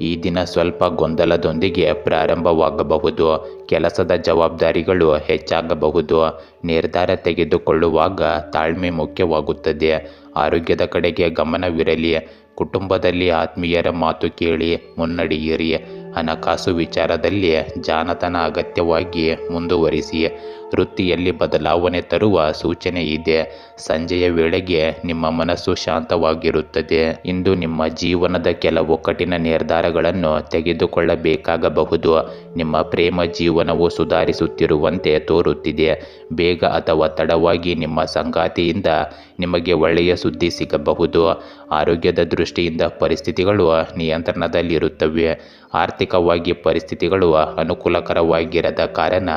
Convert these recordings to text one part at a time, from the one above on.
ಈ ದಿನ ಸ್ವಲ್ಪ ಗೊಂದಲದೊಂದಿಗೆ ಪ್ರಾರಂಭವಾಗಬಹುದು. ಕೆಲಸದ ಜವಾಬ್ದಾರಿಗಳು ಹೆಚ್ಚಾಗಬಹುದು. ನಿರ್ಧಾರ ತೆಗೆದುಕೊಳ್ಳುವಾಗ ತಾಳ್ಮೆ ಮುಖ್ಯವಾಗುತ್ತದೆ. ಆರೋಗ್ಯದ ಕಡೆಗೆ ಗಮನವಿರಲಿ. ಕುಟುಂಬದಲ್ಲಿ ಆತ್ಮೀಯರ ಮಾತು ಕೇಳಿ ಮುನ್ನಡೆಯಿರಿ. ಹಣಕಾಸು ವಿಚಾರದಲ್ಲಿ ಜಾನತನ ಅಗತ್ಯವಾಗಿ ಮುಂದುವರಿಸಿ, ವೃತ್ತಿಯಲ್ಲಿ ಬದಲಾವಣೆ ತರುವ ಸೂಚನೆ ಇದೆ. ಸಂಜೆಯ ವೇಳೆಗೆ ನಿಮ್ಮ ಮನಸ್ಸು ಶಾಂತವಾಗಿರುತ್ತದೆ. ಇಂದು ನಿಮ್ಮ ಜೀವನದ ಕೆಲವು ಕಠಿಣ ನಿರ್ಧಾರಗಳನ್ನು ತೆಗೆದುಕೊಳ್ಳಬೇಕಾಗಬಹುದು. ನಿಮ್ಮ ಪ್ರೇಮ ಜೀವನವು ಸುಧಾರಿಸುತ್ತಿರುವಂತೆ ತೋರುತ್ತಿದೆ. ಬೇಗ ಅಥವಾ ತಡವಾಗಿ ನಿಮ್ಮ ಸಂಗಾತಿಯಿಂದ ನಿಮಗೆ ಒಳ್ಳೆಯ ಸುದ್ದಿ ಸಿಗಬಹುದು. ಆರೋಗ್ಯದ ದೃಷ್ಟಿಯಿಂದ ಪರಿಸ್ಥಿತಿಗಳು ನಿಯಂತ್ರಣದಲ್ಲಿರುತ್ತವೆ. ಆರ್ಥಿಕವಾಗಿ ಪರಿಸ್ಥಿತಿಗಳು ಅನುಕೂಲಕರವಾಗಿರದ ಕಾರಣ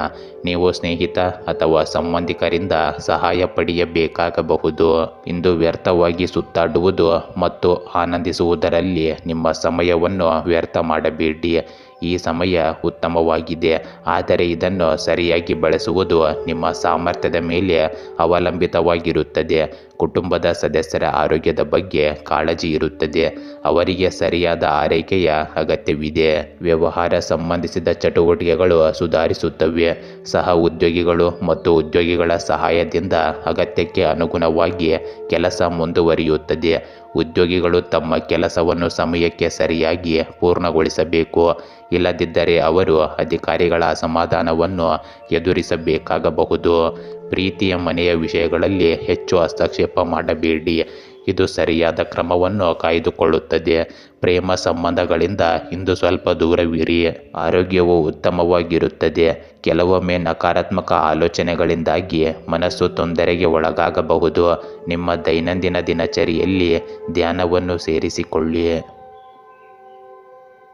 ನೀವು ಸ್ನೇಹಿತ ಅಥವಾ ಸಂಬಂಧಿಕರಿಂದ ಸಹಾಯ ಪಡೆಯಬೇಕಾಗಬಹುದು. ಇಂದು ವ್ಯರ್ಥವಾಗಿ ಸುತ್ತಾಡುವುದು ಮತ್ತು ಆನಂದಿಸುವುದರಲ್ಲಿ ನಿಮ್ಮ ಸಮಯವನ್ನು ವ್ಯರ್ಥ ಮಾಡಬೇಡಿ. ಈ ಸಮಯ ಉತ್ತಮವಾಗಿದೆ. ಆದರೆ ಇದನ್ನು ಸರಿಯಾಗಿ ಬಳಸುವುದು ನಿಮ್ಮ ಸಾಮರ್ಥ್ಯದ ಮೇಲೆ ಅವಲಂಬಿತವಾಗಿರುತ್ತದೆ. ಕುಟುಂಬದ ಸದಸ್ಯರ ಆರೋಗ್ಯದ ಬಗ್ಗೆ ಕಾಳಜಿ ಇರುತ್ತದೆ. ಅವರಿಗೆ ಸರಿಯಾದ ಆರೈಕೆಯ ಅಗತ್ಯವಿದೆ. ವ್ಯವಹಾರ ಸಂಬಂಧಿಸಿದ ಚಟುವಟಿಕೆಗಳು ಸುಧಾರಿಸುತ್ತವೆ. ಸಹ ಉದ್ಯೋಗಿಗಳು ಮತ್ತು ಉದ್ಯೋಗಿಗಳ ಸಹಾಯದಿಂದ ಅಗತ್ಯಕ್ಕೆ ಅನುಗುಣವಾಗಿ ಕೆಲಸ ಮುಂದುವರಿಯುತ್ತದೆ. ಉದ್ಯೋಗಿಗಳು ತಮ್ಮ ಕೆಲಸವನ್ನು ಸಮಯಕ್ಕೆ ಸರಿಯಾಗಿ ಪೂರ್ಣಗೊಳಿಸಬೇಕು. ಇಲ್ಲದಿದ್ದರೆ ಅವರು ಅಧಿಕಾರಿಗಳ ಅಸಮಾಧಾನವನ್ನು ಎದುರಿಸಬೇಕಾಗಬಹುದು. ಪ್ರೀತಿಯ ಮನೆಯ ವಿಷಯಗಳಲ್ಲಿ ಹೆಚ್ಚು ಹಸ್ತಕ್ಷೇಪ ಮಾಡಬೇಡಿ. ಇದು ಸರಿಯಾದ ಕ್ರಮವನ್ನು ಕಾಯ್ದುಕೊಳ್ಳುತ್ತದೆ. ಪ್ರೇಮ ಸಂಬಂಧಗಳಿಂದ ಇಂದು ಸ್ವಲ್ಪ ದೂರವಿರಿ. ಆರೋಗ್ಯವು ಉತ್ತಮವಾಗಿರುತ್ತದೆ. ಕೆಲವೊಮ್ಮೆ ನಕಾರಾತ್ಮಕ ಆಲೋಚನೆಗಳಿಂದಾಗಿ ಮನಸ್ಸು ತೊಂದರೆಗೆ ಒಳಗಾಗಬಹುದು. ನಿಮ್ಮ ದೈನಂದಿನ ದಿನಚರಿಯಲ್ಲಿ ಧ್ಯಾನವನ್ನು ಸೇರಿಸಿಕೊಳ್ಳಿ.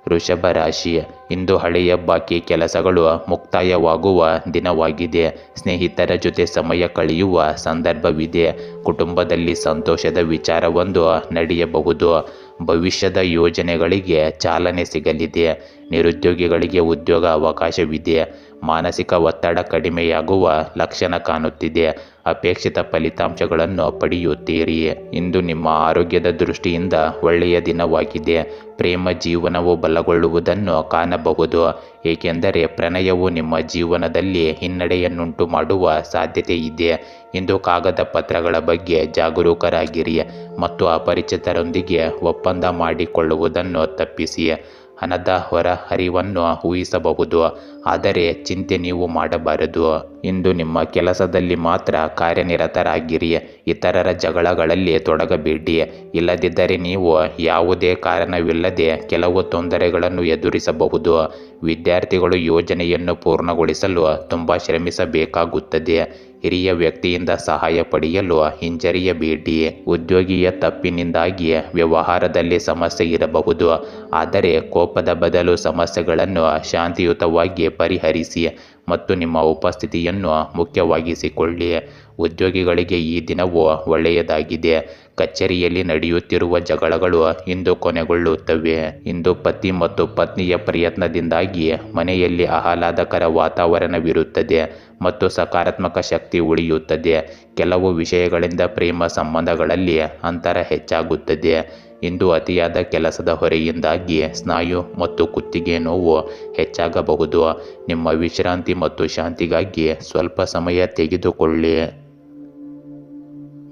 ವೃಷಭ ರಾಶಿ ಇಂದು ಹಳೆಯ ಬಾಕಿ ಕೆಲಸಗಳು ಮುಕ್ತಾಯವಾಗುವ ದಿನವಾಗಿದೆ. ಸ್ನೇಹಿತರ ಜೊತೆ ಸಮಯ ಕಳೆಯುವ ಸಂದರ್ಭವಿದೆ. ಕುಟುಂಬದಲ್ಲಿ ಸಂತೋಷದ ವಿಚಾರವೊಂದು ನಡೆಯಬಹುದು. ಭವಿಷ್ಯದ ಯೋಜನೆಗಳಿಗೆ ಚಾಲನೆ ಸಿಗಲಿದೆ. ನಿರುದ್ಯೋಗಿಗಳಿಗೆ ಉದ್ಯೋಗ ಅವಕಾಶವಿದೆ. ಮಾನಸಿಕ ಒತ್ತಡ ಕಡಿಮೆಯಾಗುವ ಲಕ್ಷಣ ಕಾಣುತ್ತಿದೆ. ಅಪೇಕ್ಷಿತ ಫಲಿತಾಂಶಗಳನ್ನು ಪಡೆಯುತ್ತೀರಿ ಇಂದು ನಿಮ್ಮ ಆರೋಗ್ಯದ ದೃಷ್ಟಿಯಿಂದ ಒಳ್ಳೆಯ ದಿನವಾಗಿದೆ. ಪ್ರೇಮ ಜೀವನವು ಬಲಗೊಳ್ಳುವುದನ್ನು ಕಾಣಬಹುದು. ಏಕೆಂದರೆ ಪ್ರಣಯವು ನಿಮ್ಮ ಜೀವನದಲ್ಲಿ ಹಿನ್ನಡೆಯನ್ನುಂಟು ಮಾಡುವ ಸಾಧ್ಯತೆ ಇದೆ. ಇಂದು ಕಾಗದ ಪತ್ರಗಳ ಬಗ್ಗೆ ಜಾಗರೂಕರಾಗಿರಿ ಮತ್ತು ಅಪರಿಚಿತರೊಂದಿಗೆ ಒಪ್ಪಂದ ಮಾಡಿಕೊಳ್ಳುವುದನ್ನು ತಪ್ಪಿಸಿ. ಹಣದ ಹೊರ ಹರಿವನ್ನು ಊಹಿಸಬಹುದು. ಆದರೆ ಚಿಂತೆ ನೀವು ಮಾಡಬಾರದು. ಇಂದು ನಿಮ್ಮ ಕೆಲಸದಲ್ಲಿ ಮಾತ್ರ ಕಾರ್ಯನಿರತರಾಗಿರಿ. ಇತರರ ಜಗಳಗಳಲ್ಲಿ ತೊಡಗಬೇಡಿ. ಇಲ್ಲದಿದ್ದರೆ ನೀವು ಯಾವುದೇ ಕಾರಣವಿಲ್ಲದೆ ಕೆಲವು ತೊಂದರೆಗಳನ್ನು ಎದುರಿಸಬಹುದು. ವಿದ್ಯಾರ್ಥಿಗಳು ಯೋಜನೆಯನ್ನು ಪೂರ್ಣಗೊಳಿಸಲು ತುಂಬ ಶ್ರಮಿಸಬೇಕಾಗುತ್ತದೆ. ಹಿರಿಯ ವ್ಯಕ್ತಿಯಿಂದ ಸಹಾಯ ಪಡೆಯಲು ಹಿಂಜರಿಯಬೇಡಿ ಉದ್ಯೋಗಿಯ ತಪ್ಪಿನಿಂದಾಗಿ ವ್ಯವಹಾರದಲ್ಲಿ ಸಮಸ್ಯೆ ಇರಬಹುದು. ಆದರೆ ಕೋಪದ ಬದಲು ಸಮಸ್ಯೆಗಳನ್ನು ಶಾಂತಿಯುತವಾಗಿ ಪರಿಹರಿಸಿ ಮತ್ತು ನಿಮ್ಮ ಉಪಸ್ಥಿತಿಯನ್ನು ಮುಖ್ಯವಾಗಿಸಿಕೊಳ್ಳಿ. ಉದ್ಯೋಗಿಗಳಿಗೆ ಈ ದಿನವು ಒಳ್ಳೆಯದಾಗಿದೆ. ಕಚೇರಿಯಲ್ಲಿ ನಡೆಯುತ್ತಿರುವ ಜಗಳಗಳು ಇಂದು ಕೊನೆಗೊಳ್ಳುತ್ತವೆ. ಇಂದು ಪತಿ ಮತ್ತು ಪತ್ನಿಯ ಪ್ರಯತ್ನದಿಂದಾಗಿ ಮನೆಯಲ್ಲಿ ಆಹ್ಲಾದಕರ ವಾತಾವರಣವಿರುತ್ತದೆ ಮತ್ತು ಸಕಾರಾತ್ಮಕ ಶಕ್ತಿ ಉಳಿಯುತ್ತದೆ. ಕೆಲವು ವಿಷಯಗಳಿಂದ ಪ್ರೇಮ ಸಂಬಂಧಗಳಲ್ಲಿ ಅಂತರ ಹೆಚ್ಚಾಗುತ್ತದೆ. ಇಂದು ಅತಿಯಾದ ಕೆಲಸದ ಹೊರೆಯಿಂದಾಗಿ ಸ್ನಾಯು ಮತ್ತು ಕುತ್ತಿಗೆ ನೋವು ಹೆಚ್ಚಾಗಬಹುದು. ನಿಮ್ಮ ವಿಶ್ರಾಂತಿ ಮತ್ತು ಶಾಂತಿಗಾಗಿ ಸ್ವಲ್ಪ ಸಮಯ ತೆಗೆದುಕೊಳ್ಳಿ.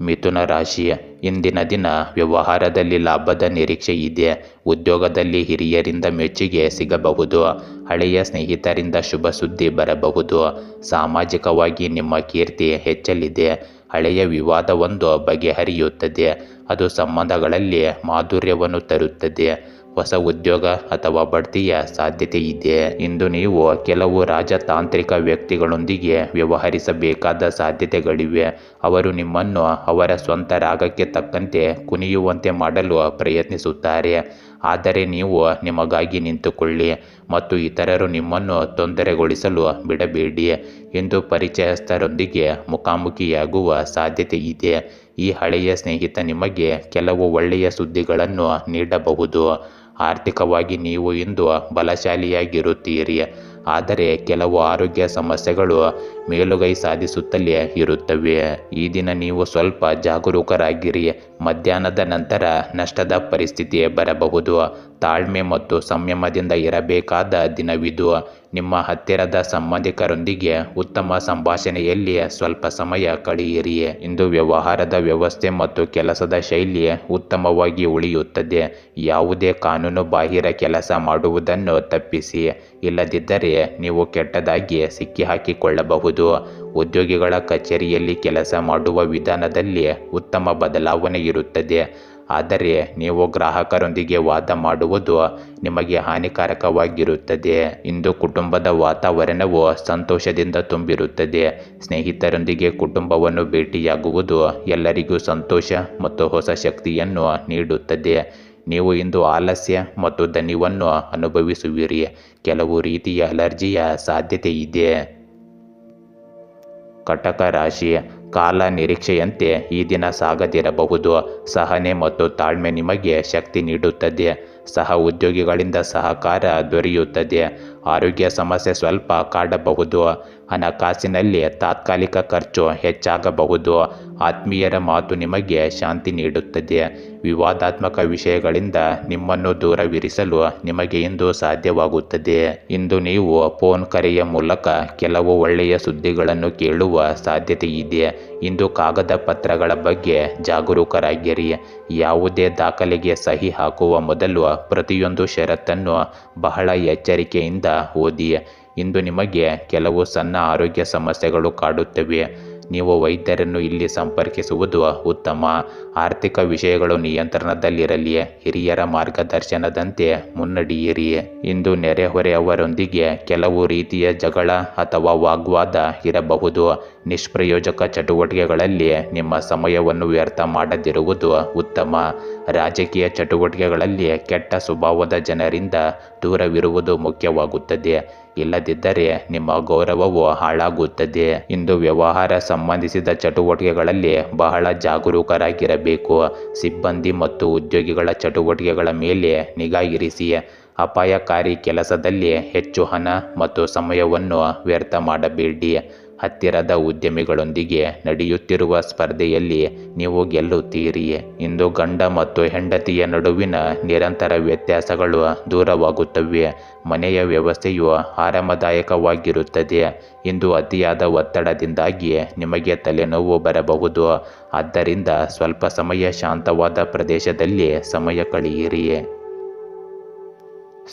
ಮಿಥುನ ರಾಶಿ ಇಂದಿನ ದಿನ ವ್ಯವಹಾರದಲ್ಲಿ ಲಾಭದ ನಿರೀಕ್ಷೆ ಇದೆ. ಉದ್ಯೋಗದಲ್ಲಿ ಹಿರಿಯರಿಂದ ಮೆಚ್ಚುಗೆ ಸಿಗಬಹುದು. ಹಳೆಯ ಸ್ನೇಹಿತರಿಂದ ಶುಭ ಸುದ್ದಿ ಬರಬಹುದು. ಸಾಮಾಜಿಕವಾಗಿ ನಿಮ್ಮ ಕೀರ್ತಿ ಹೆಚ್ಚಲಿದೆ. ಹಳೆಯ ವಿವಾದವೊಂದು ಬಗೆಹರಿಯುತ್ತದೆ. ಅದು ಸಂಬಂಧಗಳಲ್ಲಿ ಮಾಧುರ್ಯವನ್ನು ತರುತ್ತದೆ. ಹೊಸ ಉದ್ಯೋಗ ಅಥವಾ ಬಡ್ತಿಯ ಸಾಧ್ಯತೆ ಇದೆ. ಇಂದು ನೀವು ಕೆಲವು ರಾಜತಾಂತ್ರಿಕ ವ್ಯಕ್ತಿಗಳೊಂದಿಗೆ ವ್ಯವಹರಿಸಬೇಕಾದ ಸಾಧ್ಯತೆಗಳಿವೆ. ಅವರು ನಿಮ್ಮನ್ನು ಅವರ ಸ್ವಂತ ರಾಗಕ್ಕೆ ತಕ್ಕಂತೆ ಕುಣಿಯುವಂತೆ ಮಾಡಲು ಪ್ರಯತ್ನಿಸುತ್ತಾರೆ. ಆದರೆ ನೀವು ನಿಮಗಾಗಿ ನಿಂತುಕೊಳ್ಳಿ ಮತ್ತು ಇತರರು ನಿಮ್ಮನ್ನು ತೊಂದರೆಗೊಳಿಸಲು ಬಿಡಬೇಡಿ. ಎಂದು ಪರಿಚಯಸ್ಥರೊಂದಿಗೆ ಮುಖಾಮುಖಿಯಾಗುವ ಸಾಧ್ಯತೆ ಇದೆ. ಈ ಹಳೆಯ ಸ್ನೇಹಿತ ನಿಮಗೆ ಕೆಲವು ಒಳ್ಳೆಯ ಸುದ್ದಿಗಳನ್ನು ನೀಡಬಹುದು. ಆರ್ಥಿಕವಾಗಿ ನೀವು ಇಂದು ಬಲಶಾಲಿಯಾಗಿರುತ್ತೀರಿ. ಆದರೆ ಕೆಲವು ಆರೋಗ್ಯ ಸಮಸ್ಯೆಗಳು ಮೇಲುಗೈ ಸಾಧಿಸುತ್ತಲೇ ಇರುತ್ತವೆ. ಈ ದಿನ ನೀವು ಸ್ವಲ್ಪ ಜಾಗರೂಕರಾಗಿರಿ. ಮಧ್ಯಾಹ್ನದ ನಂತರ ನಷ್ಟದ ಪರಿಸ್ಥಿತಿ ಬರಬಹುದು. ತಾಳ್ಮೆ ಮತ್ತು ಸಂಯಮದಿಂದ ಇರಬೇಕಾದ ದಿನವಿದು. ನಿಮ್ಮ ಹತ್ತಿರದ ಸಂಬಂಧಿಕರೊಂದಿಗೆ ಉತ್ತಮ ಸಂಭಾಷಣೆಯಲ್ಲಿ ಸ್ವಲ್ಪ ಸಮಯ ಕಳೆಯಿರಿ. ಇಂದು ವ್ಯವಹಾರದ ವ್ಯವಸ್ಥೆ ಮತ್ತು ಕೆಲಸದ ಶೈಲಿ ಉತ್ತಮವಾಗಿ ಉಳಿಯುತ್ತದೆ. ಯಾವುದೇ ಕಾನೂನು ಬಾಹಿರ ಕೆಲಸ ಮಾಡುವುದನ್ನು ತಪ್ಪಿಸಿ. ಇಲ್ಲದಿದ್ದರೆ ನೀವು ಕೆಟ್ಟದಾಗಿ ಸಿಕ್ಕಿಹಾಕಿಕೊಳ್ಳಬಹುದು. ಉದ್ಯೋಗಿಗಳ ಕಚೇರಿಯಲ್ಲಿ ಕೆಲಸ ಮಾಡುವ ವಿಧಾನದಲ್ಲಿ ಉತ್ತಮ ಬದಲಾವಣೆ ಇರುತ್ತದೆ. ಆದರೆ ನೀವು ಗ್ರಾಹಕರೊಂದಿಗೆ ವಾದ ಮಾಡುವುದು ನಿಮಗೆ ಹಾನಿಕಾರಕವಾಗಿರುತ್ತದೆ. ಇಂದು ಕುಟುಂಬದ ವಾತಾವರಣವು ಸಂತೋಷದಿಂದ ತುಂಬಿರುತ್ತದೆ. ಸ್ನೇಹಿತರೊಂದಿಗೆ ಕುಟುಂಬವನ್ನು ಭೇಟಿಯಾಗುವುದು ಎಲ್ಲರಿಗೂ ಸಂತೋಷ ಮತ್ತು ಹೊಸ ಶಕ್ತಿಯನ್ನು ನೀಡುತ್ತದೆ. ನೀವು ಇಂದು ಆಲಸ್ಯ ಮತ್ತು ದಣಿವನ್ನು ಅನುಭವಿಸುವಿರಿ. ಕೆಲವು ರೀತಿಯ ಅಲರ್ಜಿಯ ಸಾಧ್ಯತೆ ಇದೆ. ಕಟಕ ರಾಶಿ ಕಾಲ ನಿರೀಕ್ಷೆಯಂತೆ ಈ ದಿನ ಸಾಗದಿರಬಹುದು. ಸಹನೆ ಮತ್ತು ತಾಳ್ಮೆ ನಿಮಗೆ ಶಕ್ತಿ ನೀಡುತ್ತದೆ. ಸಹ ಉದ್ಯೋಗಿಗಳಿಂದ ಸಹಕಾರ ದೊರೆಯುತ್ತದೆ. ಆರೋಗ್ಯ ಸಮಸ್ಯೆ ಸ್ವಲ್ಪ ಕಾಡಬಹುದು. ಹಣಕಾಸಿನಲ್ಲಿ ತಾತ್ಕಾಲಿಕ ಖರ್ಚು ಹೆಚ್ಚಾಗಬಹುದು. ಆತ್ಮೀಯರ ಮಾತು ನಿಮಗೆ ಶಾಂತಿ ನೀಡುತ್ತದೆ. ವಿವಾದಾತ್ಮಕ ವಿಷಯಗಳಿಂದ ನಿಮ್ಮನ್ನು ದೂರವಿರಿಸಲು ನಿಮಗೆ ಇಂದು ಸಾಧ್ಯವಾಗುತ್ತದೆ. ಇಂದು ನೀವು ಫೋನ್ ಕರೆಯ ಮೂಲಕ ಕೆಲವು ಒಳ್ಳೆಯ ಸುದ್ದಿಗಳನ್ನು ಕೇಳುವ ಸಾಧ್ಯತೆ ಇದೆ ಇಂದು ಕಾಗದ ಪತ್ರಗಳ ಬಗ್ಗೆ ಜಾಗರೂಕರಾಗಿರಿ. ಯಾವುದೇ ದಾಖಲೆಗೆ ಸಹಿ ಹಾಕುವ ಮೊದಲು ಪ್ರತಿಯೊಂದು ಷರತ್ತನ್ನು ಬಹಳ ಎಚ್ಚರಿಕೆಯಿಂದ ಓದಿ. ಇಂದು ನಿಮಗೆ ಕೆಲವು ಸಣ್ಣ ಆರೋಗ್ಯ ಸಮಸ್ಯೆಗಳು ಕಾಡುತ್ತವೆ. ನೀವು ವೈದ್ಯರನ್ನು ಇಲ್ಲಿ ಸಂಪರ್ಕಿಸುವುದು ಉತ್ತಮ. ಆರ್ಥಿಕ ವಿಷಯಗಳು ನಿಯಂತ್ರಣದಲ್ಲಿರಲಿ. ಹಿರಿಯರ ಮಾರ್ಗದರ್ಶನದಂತೆ ಮುನ್ನಡೆಯಿರಿ. ಇಂದು ನೆರೆಹೊರೆಯವರೊಂದಿಗೆ ಕೆಲವು ರೀತಿಯ ಜಗಳ ಅಥವಾ ವಾಗ್ವಾದ ಇರಬಹುದು. ನಿಷ್ಪ್ರಯೋಜಕ ಚಟುವಟಿಕೆಗಳಲ್ಲಿ ನಿಮ್ಮ ಸಮಯವನ್ನು ವ್ಯರ್ಥ ಮಾಡದಿರುವುದು ಉತ್ತಮ. ರಾಜಕೀಯ ಚಟುವಟಿಕೆಗಳಲ್ಲಿ ಕೆಟ್ಟ ಸ್ವಭಾವದ ಜನರಿಂದ ದೂರವಿರುವುದು ಮುಖ್ಯವಾಗುತ್ತದೆ. ಇಲ್ಲದಿದ್ದರೆ ನಿಮ್ಮ ಗೌರವವು ಹಾಳಾಗುತ್ತದೆ. ಇಂದು ವ್ಯವಹಾರ ಸಂಬಂಧಿಸಿದ ಚಟುವಟಿಕೆಗಳಲ್ಲಿ ಬಹಳ ಜಾಗರೂಕರಾಗಿರಬೇಕು. ಸಿಬ್ಬಂದಿ ಮತ್ತು ಉದ್ಯೋಗಿಗಳ ಚಟುವಟಿಕೆಗಳ ಮೇಲೆ ನಿಗಾ ಇರಿಸಿ. ಅಪಾಯಕಾರಿ ಕೆಲಸದಲ್ಲಿ ಹೆಚ್ಚು ಹಣ ಮತ್ತು ಸಮಯವನ್ನು ವ್ಯರ್ಥ ಮಾಡಬೇಡಿ. ಹತ್ತಿರದ ಉದ್ಯಮಿಗಳೊಂದಿಗೆ ನಡೆಯುತ್ತಿರುವ ಸ್ಪರ್ಧೆಯಲ್ಲಿ ನೀವು ಗೆಲ್ಲುತ್ತೀರಿ. ಇಂದು ಗಂಡ ಮತ್ತು ಹೆಂಡತಿಯ ನಡುವಿನ ನಿರಂತರ ವ್ಯತ್ಯಾಸಗಳು ದೂರವಾಗುತ್ತವೆ. ಮನೆಯ ವ್ಯವಸ್ಥೆಯು ಆರಾಮದಾಯಕವಾಗಿರುತ್ತದೆ. ಇಂದು ಅತಿಯಾದ ಒತ್ತಡದಿಂದಾಗಿ ನಿಮಗೆ ತಲೆನೋವು ಬರಬಹುದು. ಆದ್ದರಿಂದ ಸ್ವಲ್ಪ ಸಮಯ ಶಾಂತವಾದ ಪ್ರದೇಶದಲ್ಲಿ ಸಮಯ ಕಳೆಯಿರಿ.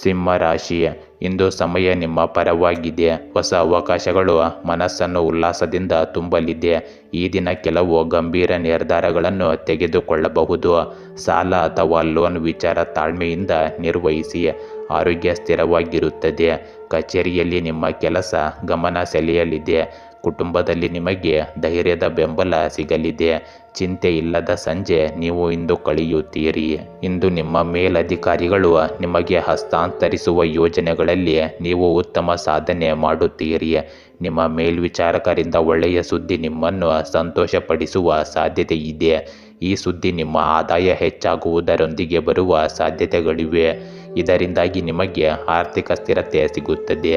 ಸಿಂಹ ರಾಶಿ ಇಂದು ಸಮಯ ನಿಮ್ಮ ಪರವಾಗಿದೆ ಹೊಸ ಅವಕಾಶಗಳು ಮನಸ್ಸನ್ನು ಉಲ್ಲಾಸದಿಂದ ತುಂಬಲಿದೆ ಈ ದಿನ ಕೆಲವು ಗಂಭೀರ ನಿರ್ಧಾರಗಳನ್ನು ತೆಗೆದುಕೊಳ್ಳಬಹುದು. ಸಾಲ ಅಥವಾ ಲೋನ್ ವಿಚಾರ ತಾಳ್ಮೆಯಿಂದ ನಿರ್ವಹಿಸಿ ಆರೋಗ್ಯ ಸ್ಥಿರವಾಗಿರುತ್ತದೆ. ಕಚೇರಿಯಲ್ಲಿ ನಿಮ್ಮ ಕೆಲಸ ಗಮನ ಸೆಳೆಯಲಿದೆ. ಕುಟುಂಬದಲ್ಲಿ ನಿಮಗೆ ಧೈರ್ಯದ ಬೆಂಬಲ ಸಿಗಲಿದೆ. ಚಿಂತೆ ಇಲ್ಲದ ಸಂಜೆ ನೀವು ಇಂದು ಕಳೆಯುತ್ತೀರಿ. ಇಂದು ನಿಮ್ಮ ಮೇಲಧಿಕಾರಿಗಳು ನಿಮಗೆ ಹಸ್ತಾಂತರಿಸುವ ಯೋಜನೆಗಳಲ್ಲಿ ನೀವು ಉತ್ತಮ ಸಾಧನೆ ಮಾಡುತ್ತೀರಿ. ನಿಮ್ಮ ಮೇಲ್ವಿಚಾರಕರಿಂದ ಒಳ್ಳೆಯ ಸುದ್ದಿ ನಿಮ್ಮನ್ನು ಸಂತೋಷಪಡಿಸುವ ಸಾಧ್ಯತೆ ಇದೆ ಈ ಸುದ್ದಿ ನಿಮ್ಮ ಆದಾಯ ಹೆಚ್ಚಾಗುವುದರೊಂದಿಗೆ ಬರುವ ಸಾಧ್ಯತೆಗಳಿವೆ. ಇದರಿಂದಾಗಿ ನಿಮಗೆ ಆರ್ಥಿಕ ಸ್ಥಿರತೆ ಸಿಗುತ್ತದೆ.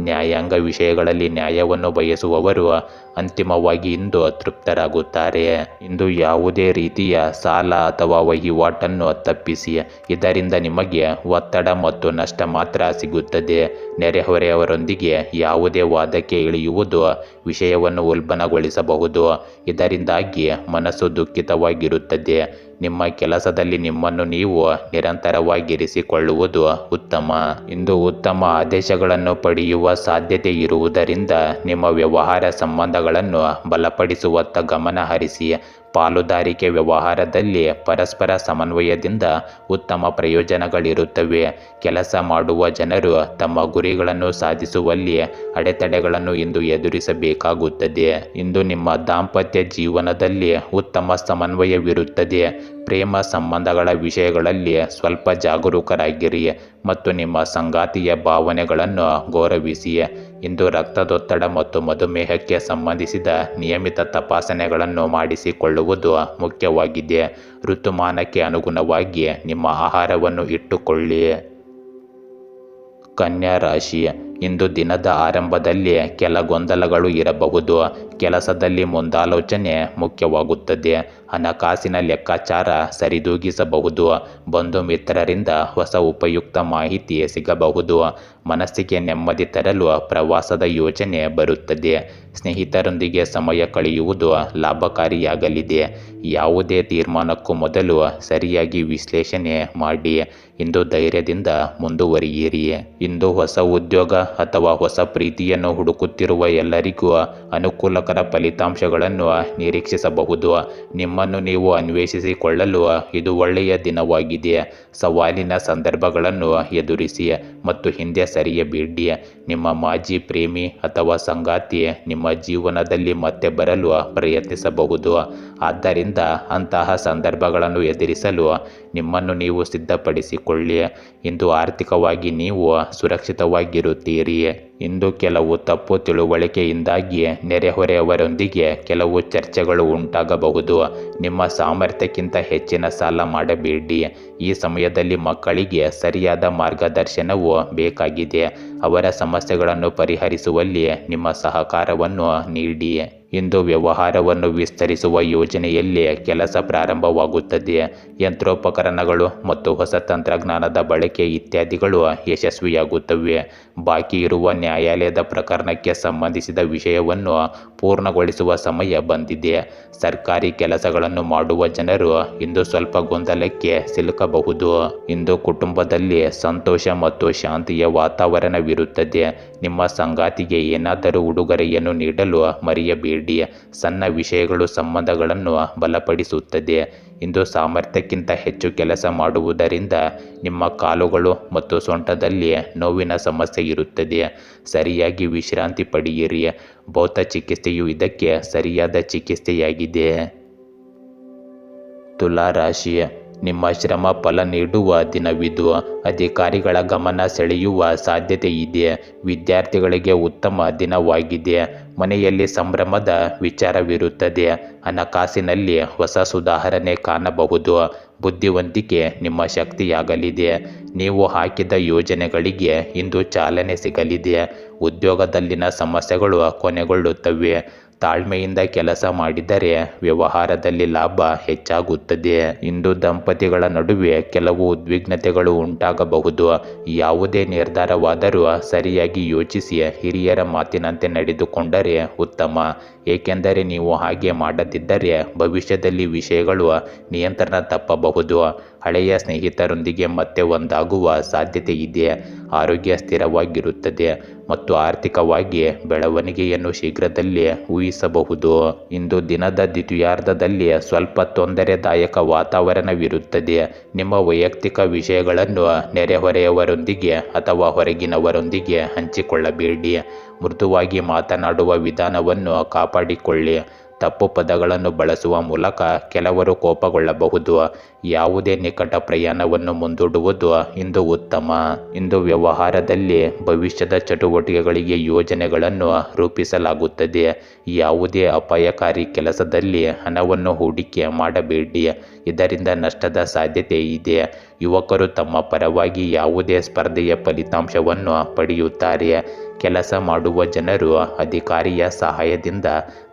ನ್ಯಾಯಾಂಗ ವಿಷಯಗಳಲ್ಲಿ ನ್ಯಾಯವನ್ನು ಬಯಸುವವರು ಅಂತಿಮವಾಗಿ ಇಂದು ತೃಪ್ತರಾಗುತ್ತಾರೆ. ಇಂದು ಯಾವುದೇ ರೀತಿಯ ಸಾಲ ಅಥವಾ ವಹಿವಾಟನ್ನು ತಪ್ಪಿಸಿ, ಇದರಿಂದ ನಿಮಗೆ ಒತ್ತಡ ಮತ್ತು ನಷ್ಟ ಮಾತ್ರ ಸಿಗುತ್ತದೆ. ನೆರೆಹೊರೆಯವರೊಂದಿಗೆ ಯಾವುದೇ ವಾದಕ್ಕೆ ಇಳಿಯುವುದು ವಿಷಯವನ್ನು ಉಲ್ಬಣಗೊಳಿಸಬಹುದು. ಇದರಿಂದಾಗಿ ಮನಸ್ಸು ದುಃಖಿತವಾಗಿರುತ್ತದೆ. ನಿಮ್ಮ ಕೆಲಸದಲ್ಲಿ ನಿಮ್ಮನ್ನು ನೀವು ನಿರಂತರವಾಗಿರಿಸಿಕೊಳ್ಳುವುದು ಉತ್ತಮ. ಇಂದು ಉತ್ತಮ ಆದೇಶಗಳನ್ನು ಪಡೆಯುವ ಸಾಧ್ಯತೆ ಇರುವುದರಿಂದ ನಿಮ್ಮ ವ್ಯವಹಾರ ಸಂಬಂಧಗಳನ್ನು ಬಲಪಡಿಸುವತ್ತ ಗಮನ ಹರಿಸಿ. ಪಾಲುದಾರಿಕೆ ವ್ಯವಹಾರದಲ್ಲಿ ಪರಸ್ಪರ ಸಮನ್ವಯದಿಂದ ಉತ್ತಮ ಪ್ರಯೋಜನಗಳಿರುತ್ತವೆ. ಕೆಲಸ ಮಾಡುವ ಜನರು ತಮ್ಮ ಗುರಿಗಳನ್ನು ಸಾಧಿಸುವಲ್ಲಿ ಅಡೆತಡೆಗಳನ್ನು ಇಂದು ಎದುರಿಸಬೇಕಾಗುತ್ತದೆ. ಇಂದು ನಿಮ್ಮ ದಾಂಪತ್ಯ ಜೀವನದಲ್ಲಿ ಉತ್ತಮ ಸಮನ್ವಯವಿರುತ್ತದೆ. ಪ್ರೇಮ ಸಂಬಂಧಗಳ ವಿಷಯಗಳಲ್ಲಿ ಸ್ವಲ್ಪ ಜಾಗರೂಕರಾಗಿರಿ ಮತ್ತು ನಿಮ್ಮ ಸಂಗಾತಿಯ ಭಾವನೆಗಳನ್ನು ಗೌರವಿಸಿ. ಇಂದು ರಕ್ತದೊತ್ತಡ ಮತ್ತು ಮಧುಮೇಹಕ್ಕೆ ಸಂಬಂಧಿಸಿದ ನಿಯಮಿತ ತಪಾಸಣೆಗಳನ್ನು ಮಾಡಿಸಿಕೊಳ್ಳುವುದು ಮುಖ್ಯವಾಗಿದೆ. ಋತುಮಾನಕ್ಕೆ ಅನುಗುಣವಾಗಿ ನಿಮ್ಮ ಆಹಾರವನ್ನು ಇಟ್ಟುಕೊಳ್ಳಿ. ಕನ್ಯಾ ರಾಶಿ ಇಂದು ದಿನದ ಆರಂಭದಲ್ಲಿ ಕೆಲ ಗೊಂದಲಗಳು ಇರಬಹುದು. ಕೆಲಸದಲ್ಲಿ ಮುಂದಾಲೋಚನೆ ಮುಖ್ಯವಾಗುತ್ತದೆ. ಹಣಕಾಸಿನ ಲೆಕ್ಕಾಚಾರ ಸರಿದೂಗಿಸಬಹುದು. ಬಂಧು ಮಿತ್ರರಿಂದ ಹೊಸ ಉಪಯುಕ್ತ ಮಾಹಿತಿ ಸಿಗಬಹುದು. ಮನಸ್ಸಿಗೆ ನೆಮ್ಮದಿ ತರಲು ಪ್ರವಾಸದ ಯೋಜನೆ ಬರುತ್ತದೆ. ಸ್ನೇಹಿತರೊಂದಿಗೆ ಸಮಯ ಕಳೆಯುವುದು ಲಾಭಕಾರಿಯಾಗಲಿದೆ. ಯಾವುದೇ ತೀರ್ಮಾನಕ್ಕೂ ಮೊದಲು ಸರಿಯಾಗಿ ವಿಶ್ಲೇಷಣೆ ಮಾಡಿ. ಇಂದು ಧೈರ್ಯದಿಂದ ಮುಂದುವರಿಯಿರಿ ಇಂದು ಹೊಸ ಉದ್ಯೋಗ ಅಥವಾ ಹೊಸ ಪ್ರೀತಿಯನ್ನು ಹುಡುಕುತ್ತಿರುವ ಎಲ್ಲರಿಗೂ ಅನುಕೂಲಕರ ಫಲಿತಾಂಶಗಳನ್ನು ನಿರೀಕ್ಷಿಸಬಹುದು. ನಿಮ್ಮನ್ನು ನೀವು ಅನ್ವೇಷಿಸಿಕೊಳ್ಳಲು ಇದು ಒಳ್ಳೆಯ ದಿನವಾಗಿದೆ ಸವಾಲಿನ ಸಂದರ್ಭಗಳನ್ನು ಎದುರಿಸಿ ಮತ್ತು ಹಿಂದೆ ಸರಿಯಬೇಡಿ. ನಿಮ್ಮ ಮಾಜಿ ಪ್ರೇಮಿ ಅಥವಾ ಸಂಗಾತಿ ನಿಮ್ಮ ಜೀವನದಲ್ಲಿ ಮತ್ತೆ ಬರಲು ಪ್ರಯತ್ನಿಸಬಹುದು. ಆದ್ದರಿಂದ ಅಂತಹ ಸಂದರ್ಭಗಳನ್ನು ಎದುರಿಸಲು ನಿಮ್ಮನ್ನು ನೀವು ಸಿದ್ಧಪಡಿಸಿಕೊಳ್ಳಿ ಇಂದು ಆರ್ಥಿಕವಾಗಿ ನೀವು ಸುರಕ್ಷಿತವಾಗಿರುತ್ತೀರಿ. ಇಂದು ಕೆಲವು ತಪ್ಪು ತಿಳುವಳಿಕೆಯಿಂದಾಗಿ ನೆರೆಹೊರೆಯವರೊಂದಿಗೆ ಕೆಲವು ಚರ್ಚೆಗಳು ಉಂಟಾಗಬಹುದು. ನಿಮ್ಮ ಸಾಮರ್ಥ್ಯಕ್ಕಿಂತ ಹೆಚ್ಚಿನ ಸಾಲ ಮಾಡಬೇಡಿ. ಈ ಸಮಯದಲ್ಲಿ ಮಕ್ಕಳಿಗೆ ಸರಿಯಾದ ಮಾರ್ಗದರ್ಶನವು ಬೇಕಾಗಿದೆ. ಅವರ ಸಮಸ್ಯೆಗಳನ್ನು ಪರಿಹರಿಸುವಲ್ಲಿ ನಿಮ್ಮ ಸಹಕಾರವನ್ನು ನೀಡಿ. ಇಂದು ವ್ಯವಹಾರವನ್ನು ವಿಸ್ತರಿಸುವ ಯೋಜನೆಯಲ್ಲಿ ಕೆಲಸ ಪ್ರಾರಂಭವಾಗುತ್ತದೆ. ಯಂತ್ರೋಪಕರಣಗಳು ಮತ್ತು ಹೊಸ ತಂತ್ರಜ್ಞಾನದ ಬಳಕೆ ಇತ್ಯಾದಿಗಳು ಯಶಸ್ವಿಯಾಗುತ್ತವೆ. ಬಾಕಿ ಇರುವ ನ್ಯಾಯಾಲಯದ ಪ್ರಕರಣಕ್ಕೆ ಸಂಬಂಧಿಸಿದ ವಿಷಯವನ್ನು ಪೂರ್ಣಗೊಳಿಸುವ ಸಮಯ ಬಂದಿದೆ. ಸರ್ಕಾರಿ ಕೆಲಸಗಳನ್ನು ಮಾಡುವ ಜನರು ಇಂದು ಸ್ವಲ್ಪ ಗೊಂದಲಕ್ಕೆ ಸಿಲುಕಬಹುದು. ಇಂದು ಕುಟುಂಬದಲ್ಲಿ ಸಂತೋಷ ಮತ್ತು ಶಾಂತಿಯ ವಾತಾವರಣವಿರುತ್ತದೆ. ನಿಮ್ಮ ಸಂಗಾತಿಗೆ ಏನಾದರೂ ಉಡುಗೊರೆಯನ್ನು ನೀಡಲು ಮರೆಯಬೇಡಿ. ಸಣ್ಣ ವಿಷಯಗಳು ಸಂಬಂಧಗಳನ್ನು ಬಲಪಡಿಸುತ್ತದೆ. ಇಂದು ಸಾಮರ್ಥ್ಯಕ್ಕಿಂತ ಹೆಚ್ಚು ಕೆಲಸ ಮಾಡುವುದರಿಂದ ನಿಮ್ಮ ಕಾಲುಗಳು ಮತ್ತು ಸೊಂಟದಲ್ಲಿ ನೋವಿನ ಸಮಸ್ಯೆ ಇರುತ್ತದೆ. ಸರಿಯಾಗಿ ವಿಶ್ರಾಂತಿ ಪಡೆಯಿರಿ. ಭೌತ ಚಿಕಿತ್ಸೆಯು ಇದಕ್ಕೆ ಸರಿಯಾದ ಚಿಕಿತ್ಸೆಯಾಗಿದೆ. ತುಲಾ ರಾಶಿ ನಿಮ್ಮ ಶ್ರಮ ಫಲ ನೀಡುವ ದಿನವಿದು. ಅಧಿಕಾರಿಗಳ ಗಮನ ಸೆಳೆಯುವ ಸಾಧ್ಯತೆ ಇದೆ ವಿದ್ಯಾರ್ಥಿಗಳಿಗೆ ಉತ್ತಮ ದಿನವಾಗಿದೆ. ಮನೆಯಲ್ಲಿ ಸಂಭ್ರಮದ ವಿಚಾರವಿರುತ್ತದೆ. ಹಣಕಾಸಿನಲ್ಲಿ ಹೊಸ ಸುಧಾರಣೆ ಕಾಣಬಹುದು. ಬುದ್ಧಿವಂತಿಕೆ ನಿಮ್ಮ ಶಕ್ತಿಯಾಗಲಿದೆ. ನೀವು ಹಾಕಿದ ಯೋಜನೆಗಳಿಗೆ ಇಂದು ಚಾಲನೆ ಸಿಗಲಿದೆ. ಉದ್ಯೋಗದಲ್ಲಿನ ಸಮಸ್ಯೆಗಳು ಕೊನೆಗೊಳ್ಳುತ್ತವೆ. ತಾಳ್ಮೆಯಿಂದ ಕೆಲಸ ಮಾಡಿದರೆ ವ್ಯವಹಾರದಲ್ಲಿ ಲಾಭ ಹೆಚ್ಚಾಗುತ್ತದೆ. ಇಂದು ದಂಪತಿಗಳ ನಡುವೆ ಕೆಲವು ಉದ್ವಿಗ್ನತೆಗಳು ಉಂಟಾಗಬಹುದು. ಯಾವುದೇ ನಿರ್ಧಾರವಾದರೂ ಸರಿಯಾಗಿ ಯೋಚಿಸಿ ಹಿರಿಯರ ಮಾತಿನಂತೆ ನಡೆದುಕೊಂಡರೆ ಉತ್ತಮ. ಏಕೆಂದರೆ ನೀವು ಹಾಗೆ ಮಾಡದಿದ್ದರೆ ಭವಿಷ್ಯದಲ್ಲಿ ವಿಷಯಗಳು ನಿಯಂತ್ರಣ ತಪ್ಪಬಹುದು. ಹಳೆಯ ಸ್ನೇಹಿತರೊಂದಿಗೆ ಮತ್ತೆ ಒಂದಾಗುವ ಸಾಧ್ಯತೆ ಇದೆ. ಆರೋಗ್ಯ ಸ್ಥಿರವಾಗಿರುತ್ತದೆ ಮತ್ತು ಆರ್ಥಿಕವಾಗಿ ಬೆಳವಣಿಗೆಯನ್ನು ಶೀಘ್ರದಲ್ಲಿ ಊಹಿಸಬಹುದು. ಇಂದು ದಿನದ ದ್ವಿತೀಯಾರ್ಧದಲ್ಲಿ ಸ್ವಲ್ಪ ತೊಂದರೆದಾಯಕ ವಾತಾವರಣವಿರುತ್ತದೆ. ನಿಮ್ಮ ವೈಯಕ್ತಿಕ ವಿಷಯಗಳನ್ನು ನೆರೆಹೊರೆಯವರೊಂದಿಗೆ ಅಥವಾ ಹೊರಗಿನವರೊಂದಿಗೆ ಹಂಚಿಕೊಳ್ಳಬೇಡಿ. ಮೃದುವಾಗಿ ಮಾತನಾಡುವ ವಿಧಾನವನ್ನು ಕಾಪಾಡಿಕೊಳ್ಳಿ. ತಪ್ಪು ಪದಗಳನ್ನು ಬಳಸುವ ಮೂಲಕ ಕೆಲವರು ಕೋಪಗೊಳ್ಳಬಹುದು. ಯಾವುದೇ ನಿಕಟ ಪ್ರಯಾಣವನ್ನು ಮುಂದೂಡುವುದು ಇಂದು ಉತ್ತಮ. ಇಂದು ವ್ಯವಹಾರದಲ್ಲಿ ಭವಿಷ್ಯದ ಚಟುವಟಿಕೆಗಳಿಗೆ ಯೋಜನೆಗಳನ್ನು ರೂಪಿಸಲಾಗುತ್ತದೆ. ಯಾವುದೇ ಅಪಾಯಕಾರಿ ಕೆಲಸದಲ್ಲಿ ಹಣವನ್ನು ಹೂಡಿಕೆ ಮಾಡಬೇಡಿ. ಇದರಿಂದ ನಷ್ಟದ ಸಾಧ್ಯತೆ ಇದೆ. ಯುವಕರು ತಮ್ಮ ಪರವಾಗಿ ಯಾವುದೇ ಸ್ಪರ್ಧೆಯ ಫಲಿತಾಂಶವನ್ನು ಪಡೆಯುತ್ತಾರೆ. ಕೆಲಸ ಮಾಡುವ ಜನರು ಅಧಿಕಾರಿಯ ಸಹಾಯದಿಂದ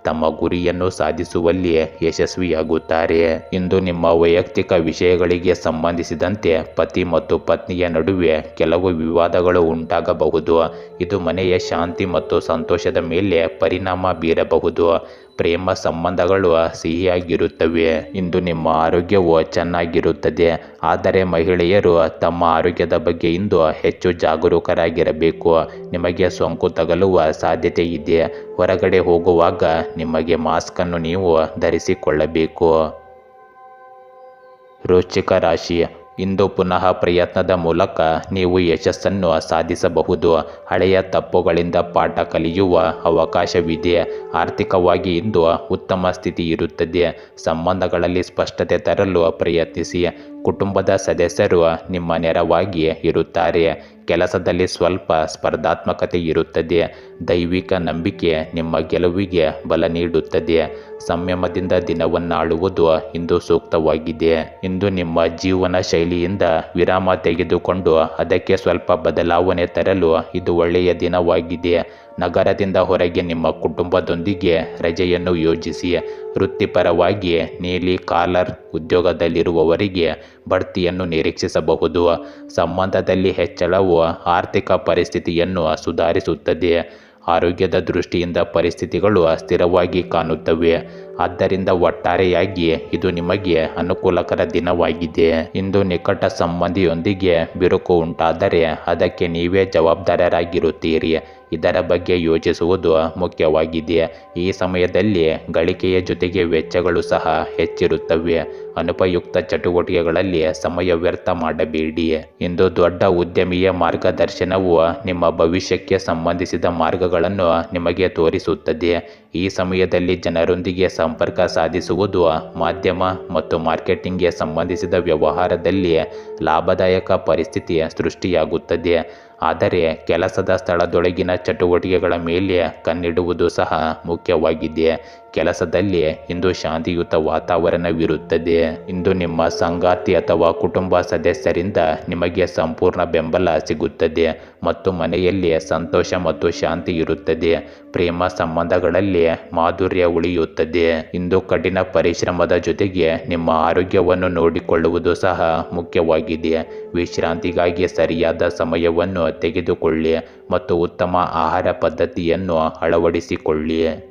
ತಮ್ಮ ಗುರಿಯನ್ನು ಸಾಧಿಸುವಲ್ಲಿ ಯಶಸ್ವಿಯಾಗುತ್ತಾರೆ. ಇಂದು ನಿಮ್ಮ ವೈಯಕ್ತಿಕ ವಿಷಯಗಳಿಗೆ ಸಂಬಂಧಿಸಿದಂತೆ ಪತಿ ಮತ್ತು ಪತ್ನಿಯ ನಡುವೆ ಕೆಲವು ವಿವಾದಗಳು ಉಂಟಾಗಬಹುದು. ಇದು ಮನೆಯ ಶಾಂತಿ ಮತ್ತು ಸಂತೋಷದ ಮೇಲೆ ಪರಿಣಾಮ ಬೀರಬಹುದು. ಪ್ರೇಮ ಸಂಬಂಧಗಳು ಸಿಹಿಯಾಗಿರುತ್ತವೆ. ಇಂದು ನಿಮ್ಮ ಆರೋಗ್ಯವು ಚೆನ್ನಾಗಿರುತ್ತದೆ. ಆದರೆ ಮಹಿಳೆಯರು ತಮ್ಮ ಆರೋಗ್ಯದ ಬಗ್ಗೆ ಇಂದು ಹೆಚ್ಚು ಜಾಗರೂಕರಾಗಿರಬೇಕು. ನಿಮಗೆ ಸೋಂಕು ತಗಲುವ ಸಾಧ್ಯತೆ ಇದೆ. ಹೊರಗಡೆ ಹೋಗುವಾಗ ನಿಮಗೆ ಮಾಸ್ಕನ್ನು ನೀವು ಧರಿಸಿಕೊಳ್ಳಬೇಕು. ವೃಶ್ಚಿಕ ರಾಶಿ. ಇಂದು ಪುನಃ ಪ್ರಯತ್ನದ ಮೂಲಕ ನೀವು ಯಶಸ್ಸನ್ನು ಸಾಧಿಸಬಹುದು. ಹಳೆಯ ತಪ್ಪುಗಳಿಂದ ಪಾಠ ಕಲಿಯುವ ಅವಕಾಶವಿದೆ. ಆರ್ಥಿಕವಾಗಿ ಇಂದು ಉತ್ತಮ ಸ್ಥಿತಿ ಇರುತ್ತದೆ. ಸಂಬಂಧಗಳಲ್ಲಿ ಸ್ಪಷ್ಟತೆ ತರಲು ಪ್ರಯತ್ನಿಸಿ. ಕುಟುಂಬದ ಸದಸ್ಯರು ನಿಮ್ಮ ನೆರವಾಗಿ ಇರುತ್ತಾರೆ. ಕೆಲಸದಲ್ಲಿ ಸ್ವಲ್ಪ ಸ್ಪರ್ಧಾತ್ಮಕತೆ ಇರುತ್ತದೆ. ದೈವಿಕ ನಂಬಿಕೆ ನಿಮ್ಮ ಗೆಲುವಿಗೆ ಬಲ ನೀಡುತ್ತದೆ. ಸಂಯಮದಿಂದ ದಿನವನ್ನಾಳುವುದು ಇಂದು ಸೂಕ್ತವಾಗಿದೆ. ಇಂದು ನಿಮ್ಮ ಜೀವನ ಶೈಲಿಯಿಂದ ವಿರಾಮ ತೆಗೆದುಕೊಂಡು ಅದಕ್ಕೆ ಸ್ವಲ್ಪ ಬದಲಾವಣೆ ತರಲು ಇದು ಒಳ್ಳೆಯ ದಿನವಾಗಿದೆ. ನಗರದಿಂದ ಹೊರಗೆ ನಿಮ್ಮ ಕುಟುಂಬದೊಂದಿಗೆ ರಜೆಯನ್ನು ಯೋಜಿಸಿ. ವೃತ್ತಿಪರವಾಗಿ ನೀಲಿ ಕಾಲರ್ ಉದ್ಯೋಗದಲ್ಲಿರುವವರಿಗೆ ಬಡ್ತಿಯನ್ನು ನಿರೀಕ್ಷಿಸಬಹುದು. ಸಂಬಂಧದಲ್ಲಿ ಹೆಚ್ಚಳವು ಆರ್ಥಿಕ ಪರಿಸ್ಥಿತಿಯನ್ನು ಸುಧಾರಿಸುತ್ತದೆ. ಆರೋಗ್ಯದ ದೃಷ್ಟಿಯಿಂದ ಪರಿಸ್ಥಿತಿಗಳು ಅಸ್ಥಿರವಾಗಿ ಕಾಣುತ್ತವೆ. ಆದ್ದರಿಂದ ಒಟ್ಟಾರೆಯಾಗಿ ಇದು ನಿಮಗೆ ಅನುಕೂಲಕರ ದಿನವಾಗಿದೆ. ಇಂದು ನಿಕಟ ಸಂಬಂಧಿಯೊಂದಿಗೆ ಬಿರುಕು ಉಂಟಾದರೆ ಅದಕ್ಕೆ ನೀವೇ ಜವಾಬ್ದಾರರಾಗಿರುತ್ತೀರಿ. ಇದರ ಬಗ್ಗೆ ಯೋಚಿಸುವುದು ಮುಖ್ಯವಾಗಿದೆ. ಈ ಸಮಯದಲ್ಲಿ ಗಳಿಕೆಯ ಜೊತೆಗೆ ವೆಚ್ಚಗಳು ಸಹ ಹೆಚ್ಚಿರುತ್ತವೆ. ಅನುಪಯುಕ್ತ ಚಟುವಟಿಕೆಗಳಲ್ಲಿ ಸಮಯ ವ್ಯರ್ಥ ಮಾಡಬೇಡಿ. ಇಂದು ದೊಡ್ಡ ಉದ್ಯಮಿಯ ಮಾರ್ಗದರ್ಶನವು ನಿಮ್ಮ ಭವಿಷ್ಯಕ್ಕೆ ಸಂಬಂಧಿಸಿದ ಮಾರ್ಗಗಳನ್ನು ನಿಮಗೆ ತೋರಿಸುತ್ತದೆ. ಈ ಸಮಯದಲ್ಲಿ ಜನರೊಂದಿಗೆ ಸಂಪರ್ಕ ಸಾಧಿಸುವುದು ಮಾಧ್ಯಮ ಮತ್ತು ಮಾರ್ಕೆಟಿಂಗ್ಗೆ ಸಂಬಂಧಿಸಿದ ವ್ಯವಹಾರದಲ್ಲಿ ಲಾಭದಾಯಕ ಪರಿಸ್ಥಿತಿ ಸೃಷ್ಟಿಯಾಗುತ್ತದೆ. ಆದರೆ ಕೆಲಸದ ಸ್ಥಳದೊಳಗಿನ ಚಟುವಟಿಕೆಗಳ ಮೇಲೆ ಕಣ್ಣಿಡುವುದು ಸಹ ಮುಖ್ಯವಾಗಿದೆ. ಕೆಲಸದಲ್ಲಿ ಇಂದು ಶಾಂತಿಯುತ ವಾತಾವರಣವಿರುತ್ತದೆ ಇಂದು ನಿಮ್ಮ ಸಂಗಾತಿ ಅಥವಾ ಕುಟುಂಬ ಸದಸ್ಯರಿಂದ ನಿಮಗೆ ಸಂಪೂರ್ಣ ಬೆಂಬಲ ಸಿಗುತ್ತದೆ ಮತ್ತು ಮನೆಯಲ್ಲಿ ಸಂತೋಷ ಮತ್ತು ಶಾಂತಿ ಇರುತ್ತದೆ. ಪ್ರೇಮ ಸಂಬಂಧಗಳಲ್ಲಿ ಮಾಧುರ್ಯ ಉಳಿಯುತ್ತದೆ. ಇಂದು ಕಠಿಣ ಪರಿಶ್ರಮದ ಜೊತೆಗೆ ನಿಮ್ಮ ಆರೋಗ್ಯವನ್ನು ನೋಡಿಕೊಳ್ಳುವುದು ಸಹ ಮುಖ್ಯವಾಗಿದೆ. ವಿಶ್ರಾಂತಿಗಾಗಿ ಸರಿಯಾದ ಸಮಯವನ್ನು ತೆಗೆದುಕೊಳ್ಳಿ ಮತ್ತು ಉತ್ತಮ ಆಹಾರ ಪದ್ಧತಿಯನ್ನು ಅಳವಡಿಸಿಕೊಳ್ಳಿ.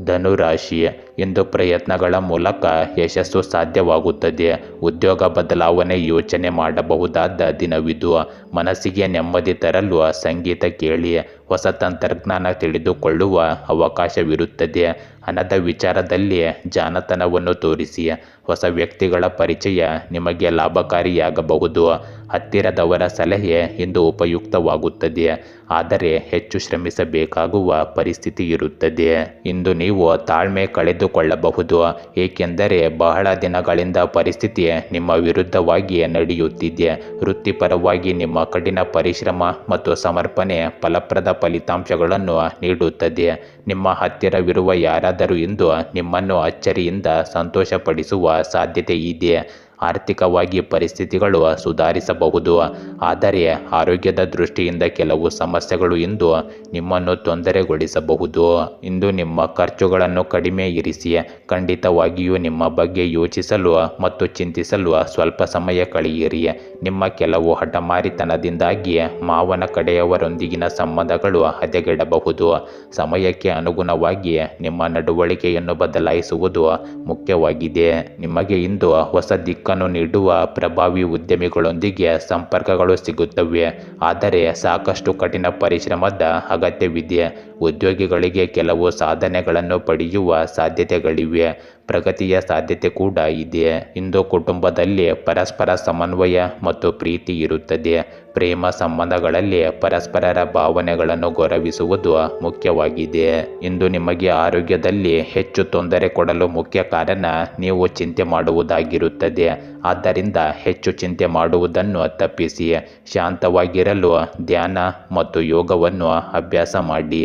ಧನುರಾಶಿ ಇಂದು ಪ್ರಯತ್ನಗಳ ಮೂಲಕ ಯಶಸ್ಸು ಸಾಧ್ಯವಾಗುತ್ತದೆ. ಉದ್ಯೋಗ ಬದಲಾವಣೆ ಯೋಚನೆ ಮಾಡಬಹುದಾದ ದಿನವಿದು. ಮನಸ್ಸಿಗೆ ನೆಮ್ಮದಿ ತರಲು ಸಂಗೀತ ಕೇಳಿ, ಹೊಸ ತಂತ್ರಜ್ಞಾನ ತಿಳಿದುಕೊಳ್ಳುವ ಅವಕಾಶವಿರುತ್ತದೆ. ಹಣದ ವಿಚಾರದಲ್ಲಿ ಜಾನತನವನ್ನು ತೋರಿಸಿ, ಹೊಸ ವ್ಯಕ್ತಿಗಳ ಪರಿಚಯ ನಿಮಗೆ ಲಾಭಕಾರಿಯಾಗಬಹುದು. ಹತ್ತಿರದವರ ಸಲಹೆ ಇಂದು ಉಪಯುಕ್ತವಾಗುತ್ತದೆ, ಆದರೆ ಹೆಚ್ಚು ಶ್ರಮಿಸಬೇಕಾಗುವ ಪರಿಸ್ಥಿತಿ ಇರುತ್ತದೆ. ಇಂದು ನೀವು ತಾಳ್ಮೆ ಕಳೆದುಕೊಳ್ಳಬಹುದು. ಏಕೆಂದರೆ ಬಹಳ ದಿನಗಳಿಂದ ಪರಿಸ್ಥಿತಿ ನಿಮ್ಮ ವಿರುದ್ಧವಾಗಿ ನಡೆಯುತ್ತಿದೆ. ವೃತ್ತಿಪರವಾಗಿ ನಿಮ್ಮ ಕಠಿಣ ಪರಿಶ್ರಮ ಮತ್ತು ಸಮರ್ಪಣೆ ಫಲಪ್ರದ ಫಲಿತಾಂಶಗಳನ್ನು ನೀಡುತ್ತದೆ. ನಿಮ್ಮ ಹತ್ತಿರವಿರುವ ಯಾರಾದರೂ ಇಂದು ನಿಮ್ಮನ್ನು ಅಚ್ಚರಿಯಿಂದ ಸಂತೋಷಪಡಿಸುವ ಸಾಧ್ಯತೆ ಇದೆ ಆರ್ಥಿಕವಾಗಿ ಪರಿಸ್ಥಿತಿಗಳು ಸುಧಾರಿಸಬಹುದು. ಆದರೆ ಆರೋಗ್ಯದ ದೃಷ್ಟಿಯಿಂದ ಕೆಲವು ಸಮಸ್ಯೆಗಳು ಇಂದು ನಿಮ್ಮನ್ನು ತೊಂದರೆಗೊಳಿಸಬಹುದು. ಇಂದು ನಿಮ್ಮ ಖರ್ಚುಗಳನ್ನು ಕಡಿಮೆ ಇರಿಸಿ, ಖಂಡಿತವಾಗಿಯೂ ನಿಮ್ಮ ಬಗ್ಗೆ ಯೋಚಿಸಲು ಮತ್ತು ಚಿಂತಿಸಲು ಸ್ವಲ್ಪ ಸಮಯ ಕಳೆಯಿರಿ. ನಿಮ್ಮ ಕೆಲವು ಹಠಮಾರಿತನದಿಂದಾಗಿ ಮಾವನ ಕಡೆಯವರೊಂದಿಗಿನ ಸಂಬಂಧಗಳು ಹದಗೆಡಬಹುದು. ಸಮಯಕ್ಕೆ ಅನುಗುಣವಾಗಿ ನಿಮ್ಮ ನಡವಳಿಕೆಯನ್ನು ಬದಲಾಯಿಸುವುದು ಮುಖ್ಯವಾಗಿದೆ. ನಿಮಗೆ ಇಂದು ಹೊಸ ದಿಕ್ಕನ್ನು ನೀಡುವ ಪ್ರಭಾವಿ ಉದ್ಯಮಿಗಳೊಂದಿಗೆ ಸಂಪರ್ಕಗಳು ಸಿಗುತ್ತವೆ. ಆದರೆ ಸಾಕಷ್ಟು ಕಠಿಣ ಪರಿಶ್ರಮದ ಅಗತ್ಯವಿದೆ. ಉದ್ಯೋಗಿಗಳಿಗೆ ಕೆಲವು ಸಾಧನೆಗಳನ್ನು ಪಡೆಯುವ ಸಾಧ್ಯತೆಗಳಿವೆ. ಪ್ರಗತಿಯ ಸಾಧ್ಯತೆ ಕೂಡ ಇದೆ. ಇಂದು ಕುಟುಂಬದಲ್ಲಿ ಪರಸ್ಪರ ಸಮನ್ವಯ ಮತ್ತು ಪ್ರೀತಿ ಇರುತ್ತದೆ. ಪ್ರೇಮ ಸಂಬಂಧಗಳಲ್ಲಿ ಪರಸ್ಪರರ ಭಾವನೆಗಳನ್ನು ಗೌರವಿಸುವುದು ಮುಖ್ಯವಾಗಿದೆ. ಇಂದು ನಿಮಗೆ ಆರೋಗ್ಯದಲ್ಲಿ ಹೆಚ್ಚು ತೊಂದರೆ ಕೊಡಲು ಮುಖ್ಯ ಕಾರಣ ನೀವು ಚಿಂತೆ ಮಾಡುವುದಾಗಿರುತ್ತದೆ. ಆದ್ದರಿಂದ ಹೆಚ್ಚು ಚಿಂತೆ ಮಾಡುವುದನ್ನು ತಪ್ಪಿಸಿ. ಶಾಂತವಾಗಿರಲು ಧ್ಯಾನ ಮತ್ತು ಯೋಗವನ್ನು ಅಭ್ಯಾಸ ಮಾಡಿ.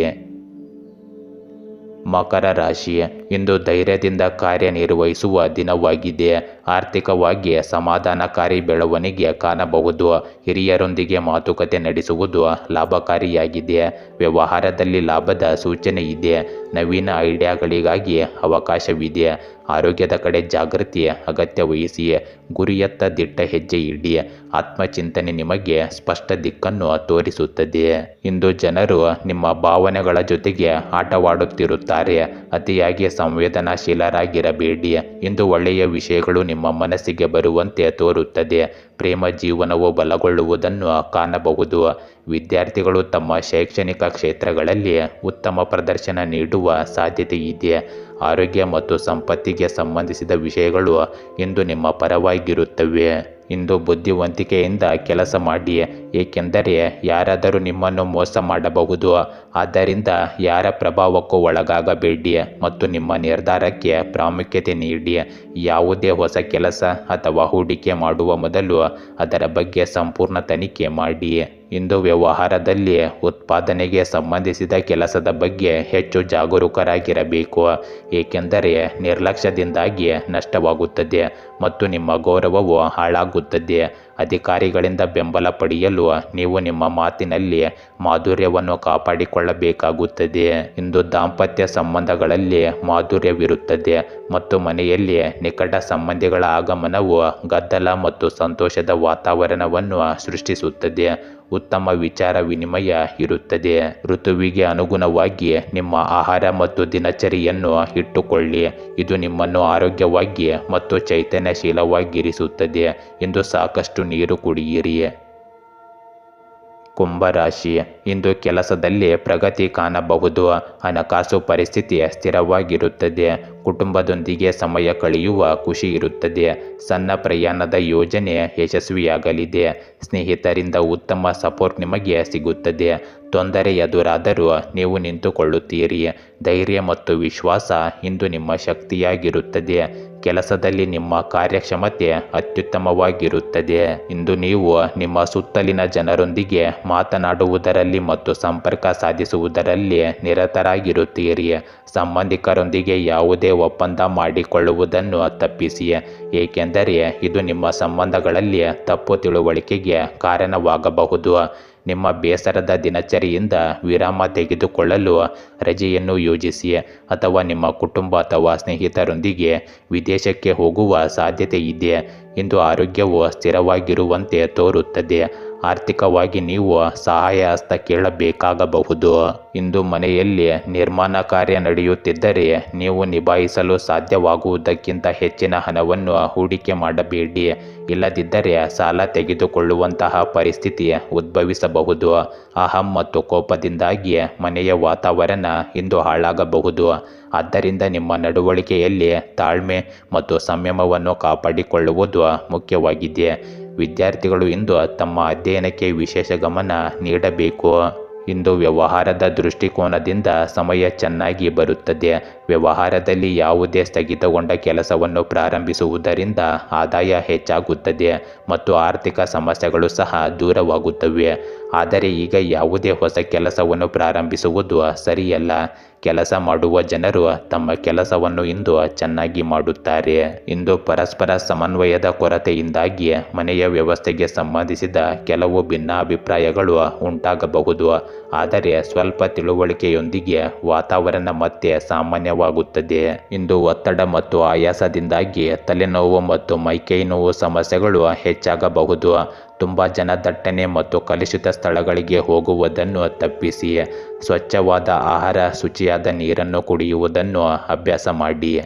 ಮಕರ ರಾಶಿ ಇಂದು ಧೈರ್ಯದಿಂದ ಕಾರ್ಯನಿರ್ವಹಿಸುವ ದಿನವಾಗಿದೆ. ಆರ್ಥಿಕವಾಗಿ ಸಮಾಧಾನಕಾರಿ ಬೆಳವಣಿಗೆ ಕಾಣಬಹುದು. ಹಿರಿಯರೊಂದಿಗೆ ಮಾತುಕತೆ ನಡೆಸುವುದು ಲಾಭಕಾರಿಯಾಗಿದೆ. ವ್ಯವಹಾರದಲ್ಲಿ ಲಾಭದ ಸೂಚನೆ ಇದೆ. ನವೀನ ಐಡಿಯಾಗಳಿಗಾಗಿ ಅವಕಾಶವಿದೆ. ಆರೋಗ್ಯದ ಕಡೆ ಜಾಗೃತಿ ಅಗತ್ಯ ವಹಿಸಿ. ಗುರಿಯತ್ತ ದಿಟ್ಟ ಹೆಜ್ಜೆ ಇಡಿ. ಆತ್ಮಚಿಂತನೆ ನಿಮಗೆ ಸ್ಪಷ್ಟ ದಿಕ್ಕನ್ನು ತೋರಿಸುತ್ತದೆ. ಇಂದು ಜನರು ನಿಮ್ಮ ಭಾವನೆಗಳ ಜೊತೆಗೆ ಆಟವಾಡುತ್ತಿರುತ್ತಾರೆ. ಅತಿಯಾಗಿ ಸಂವೇದನಾಶೀಲರಾಗಿರಬೇಡಿ. ಇಂದು ಒಳ್ಳೆಯ ವಿಷಯಗಳು ನಿಮ್ಮ ಮನಸ್ಸಿಗೆ ಬರುವಂತೆ ತೋರುತ್ತದೆ. ಪ್ರೇಮ ಜೀವನವು ಬಲಗೊಳ್ಳುವುದನ್ನು ಕಾಣಬಹುದು. ವಿದ್ಯಾರ್ಥಿಗಳು ತಮ್ಮ ಶೈಕ್ಷಣಿಕ ಕ್ಷೇತ್ರಗಳಲ್ಲಿ ಉತ್ತಮ ಪ್ರದರ್ಶನ ನೀಡುವ ಸಾಧ್ಯತೆ ಇದೆ. ಆರೋಗ್ಯ ಮತ್ತು ಸಂಪತ್ತಿಗೆ ಸಂಬಂಧಿಸಿದ ವಿಷಯಗಳು ಇಂದು ನಿಮ್ಮ ಪರವಾಗಿರುತ್ತವೆ. ಇಂದು ಬುದ್ಧಿವಂತಿಕೆಯಿಂದ ಕೆಲಸ ಮಾಡಿ ಏಕೆಂದರೆ ಯಾರಾದರೂ ನಿಮ್ಮನ್ನು ಮೋಸ ಮಾಡಬಹುದು. ಆದ್ದರಿಂದ ಯಾರ ಪ್ರಭಾವಕ್ಕೂ ಒಳಗಾಗಬೇಡಿ ಮತ್ತು ನಿಮ್ಮ ನಿರ್ಧಾರಕ್ಕೆ ಪ್ರಾಮುಖ್ಯತೆ ನೀಡಿ. ಯಾವುದೇ ಹೊಸ ಕೆಲಸ ಅಥವಾ ಹೂಡಿಕೆ ಮಾಡುವ ಮೊದಲು ಅದರ ಬಗ್ಗೆ ಸಂಪೂರ್ಣ ತನಿಖೆ ಮಾಡಿ. ಇಂದು ವ್ಯವಹಾರದಲ್ಲಿ ಉತ್ಪಾದನೆಗೆ ಸಂಬಂಧಿಸಿದ ಕೆಲಸದ ಬಗ್ಗೆ ಹೆಚ್ಚು ಜಾಗರೂಕರಾಗಿರಬೇಕು. ಏಕೆಂದರೆ ನಿರ್ಲಕ್ಷ್ಯದಿಂದಾಗಿ ನಷ್ಟವಾಗುತ್ತದೆ ಮತ್ತು ನಿಮ್ಮ ಗೌರವವು ಹಾಳಾಗುತ್ತದೆ. ಅಧಿಕಾರಿಗಳಿಂದ ಬೆಂಬಲ ಪಡೆಯಲು ನೀವು ನಿಮ್ಮ ಮಾತಿನಲ್ಲಿ ಮಾಧುರ್ಯವನ್ನು ಕಾಪಾಡಿಕೊಳ್ಳಬೇಕಾಗುತ್ತದೆ. ಇಂದು ದಾಂಪತ್ಯ ಸಂಬಂಧಗಳಲ್ಲಿ ಮಾಧುರ್ಯವಿರುತ್ತದೆ ಮತ್ತು ಮನೆಯಲ್ಲಿ ನಿಕಟ ಸಂಬಂಧಿಗಳ ಆಗಮನವು ಗದ್ದಲ ಮತ್ತು ಸಂತೋಷದ ವಾತಾವರಣವನ್ನು ಸೃಷ್ಟಿಸುತ್ತದೆ. ಉತ್ತಮ ವಿಚಾರ ವಿನಿಮಯ ಇರುತ್ತದೆ. ಋತುವಿಗೆ ಅನುಗುಣವಾಗಿ ನಿಮ್ಮ ಆಹಾರ ಮತ್ತು ದಿನಚರಿಯನ್ನು ಇಟ್ಟುಕೊಳ್ಳಿ. ಇದು ನಿಮ್ಮನ್ನು ಆರೋಗ್ಯವಾಗಿ ಮತ್ತು ಚೈತನ್ಯಶೀಲವಾಗಿರಿಸುತ್ತದೆ. ಎಂದು ಸಾಕಷ್ಟು ನೀರು ಕುಡಿಯಿರಿ. ಕುಂಭರಾಶಿ. ಇಂದು ಕೆಲಸದಲ್ಲಿ ಪ್ರಗತಿ ಕಾಣಬಹುದು. ಹಣಕಾಸು ಪರಿಸ್ಥಿತಿ ಸ್ಥಿರವಾಗಿರುತ್ತದೆ. ಕುಟುಂಬದೊಂದಿಗೆ ಸಮಯ ಕಳೆಯುವ ಖುಷಿ ಇರುತ್ತದೆ. ಸಣ್ಣ ಪ್ರಯಾಣದ ಯೋಜನೆ ಯಶಸ್ವಿಯಾಗಲಿದೆ. ಸ್ನೇಹಿತರಿಂದ ಉತ್ತಮ ಸಪೋರ್ಟ್ ನಿಮಗೆ ಸಿಗುತ್ತದೆ. ತೊಂದರೆ ಎದುರಾದರೂ ನೀವು ನಿಂತುಕೊಳ್ಳುತ್ತೀರಿ. ಧೈರ್ಯ ಮತ್ತು ವಿಶ್ವಾಸ ಇಂದು ನಿಮ್ಮ ಶಕ್ತಿಯಾಗಿರುತ್ತದೆ. ಕೆಲಸದಲ್ಲಿ ನಿಮ್ಮ ಕಾರ್ಯಕ್ಷಮತೆ ಅತ್ಯುತ್ತಮವಾಗಿರುತ್ತದೆ. ಇಂದು ನೀವು ನಿಮ್ಮ ಸುತ್ತಲಿನ ಜನರೊಂದಿಗೆ ಮಾತನಾಡುವುದರಲ್ಲಿ ಮತ್ತು ಸಂಪರ್ಕ ಸಾಧಿಸುವುದರಲ್ಲಿ ನಿರತರಾಗಿರುತ್ತೀರಿ. ಸಂಬಂಧಿಕರೊಂದಿಗೆ ಯಾವುದೇ ಒಪ್ಪಂದ ಮಾಡಿಕೊಳ್ಳುವುದನ್ನು ತಪ್ಪಿಸಿ. ಏಕೆಂದರೆ ಇದು ನಿಮ್ಮ ಸಂಬಂಧಗಳಲ್ಲಿ ತಪ್ಪು ತಿಳುವಳಿಕೆಗೆ ಕಾರಣವಾಗಬಹುದು. ನಿಮ್ಮ ಬೇಸರದ ದಿನಚರಿಯಿಂದ ವಿರಾಮ ತೆಗೆದುಕೊಳ್ಳಲು ರಜೆಯನ್ನು ಯೋಜಿಸಿ ಅಥವಾ ನಿಮ್ಮ ಕುಟುಂಬ ಅಥವಾ ಸ್ನೇಹಿತರೊಂದಿಗೆ ವಿದೇಶಕ್ಕೆ ಹೋಗುವ ಸಾಧ್ಯತೆ ಇದೆ ಇಂದು ಆರೋಗ್ಯವು ಸ್ಥಿರವಾಗಿರುವಂತೆ ತೋರುತ್ತದೆ. ಆರ್ಥಿಕವಾಗಿ ನೀವು ಸಹಾಯ ಹಸ್ತ ಕೇಳಬೇಕಾಗಬಹುದು. ಇಂದು ಮನೆಯಲ್ಲಿ ನಿರ್ಮಾಣ ಕಾರ್ಯ ನಡೆಯುತ್ತಿದ್ದರೆ ನೀವು ನಿಭಾಯಿಸಲು ಸಾಧ್ಯವಾಗುವುದಕ್ಕಿಂತ ಹೆಚ್ಚಿನ ಹಣವನ್ನು ಹೂಡಿಕೆ ಮಾಡಬೇಡಿ. ಇಲ್ಲದಿದ್ದರೆ ಸಾಲ ತೆಗೆದುಕೊಳ್ಳುವಂತಹ ಪರಿಸ್ಥಿತಿ ಉದ್ಭವಿಸಬಹುದು. ಅಹಂ ಮತ್ತು ಕೋಪದಿಂದಾಗಿ ಮನೆಯ ವಾತಾವರಣ ಇಂದು ಹಾಳಾಗಬಹುದು. ಆದ್ದರಿಂದ ನಿಮ್ಮ ನಡವಳಿಕೆಯಲ್ಲಿ ತಾಳ್ಮೆ ಮತ್ತು ಸಂಯಮವನ್ನು ಕಾಪಾಡಿಕೊಳ್ಳುವುದು ಮುಖ್ಯವಾಗಿದೆ. ವಿದ್ಯಾರ್ಥಿಗಳು ಇಂದು ತಮ್ಮ ಅಧ್ಯಯನಕ್ಕೆ ವಿಶೇಷ ಗಮನ ನೀಡಬೇಕು. ಇಂದು ವ್ಯವಹಾರದ ದೃಷ್ಟಿಕೋನದಿಂದ ಸಮಯ ಚೆನ್ನಾಗಿ ಬರುತ್ತದೆ. ವ್ಯವಹಾರದಲ್ಲಿ ಯಾವುದೇ ಸ್ಥಗಿತಗೊಂಡ ಕೆಲಸವನ್ನು ಪ್ರಾರಂಭಿಸುವುದರಿಂದ ಆದಾಯ ಹೆಚ್ಚಾಗುತ್ತದೆ ಮತ್ತು ಆರ್ಥಿಕ ಸಮಸ್ಯೆಗಳು ಸಹ ದೂರವಾಗುತ್ತವೆ. ಆದರೆ ಈಗ ಯಾವುದೇ ಹೊಸ ಕೆಲಸವನ್ನು ಪ್ರಾರಂಭಿಸುವುದು ಸರಿಯಲ್ಲ. ಕೆಲಸ ಮಾಡುವ ಜನರು ತಮ್ಮ ಕೆಲಸವನ್ನು ಇಂದು ಚೆನ್ನಾಗಿ ಮಾಡುತ್ತಾರೆ. ಇಂದು ಪರಸ್ಪರ ಸಮನ್ವಯದ ಕೊರತೆಯಿಂದಾಗಿ ಮನೆಯ ವ್ಯವಸ್ಥೆಗೆ ಸಂಬಂಧಿಸಿದ ಕೆಲವು ಭಿನ್ನಾಭಿಪ್ರಾಯಗಳು ಉಂಟಾಗಬಹುದು. ಆದರೆ ಸ್ವಲ್ಪ ತಿಳುವಳಿಕೆಯೊಂದಿಗೆ ವಾತಾವರಣ ಮತ್ತೆ ಸಾಮಾನ್ಯವಾಗುತ್ತದೆ. ಇಂದು ಒತ್ತಡ ಮತ್ತು ಆಯಾಸದಿಂದಾಗಿ ತಲೆನೋವು ಮತ್ತು ಮೈಕೈ ನೋವು ಸಮಸ್ಯೆಗಳು ಹೆಚ್ಚಾಗಬಹುದು. ತುಂಬ ಜನದಟ್ಟಣೆ ಮತ್ತು ಕಲುಷಿತ ಸ್ಥಳಗಳಿಗೆ ಹೋಗುವುದನ್ನು ತಪ್ಪಿಸಿ. ಸ್ವಚ್ಛವಾದ ಆಹಾರ, ಶುಚಿಯಾದ ನೀರನ್ನು ಕುಡಿಯುವುದನ್ನು ಅಭ್ಯಾಸ ಮಾಡಿ.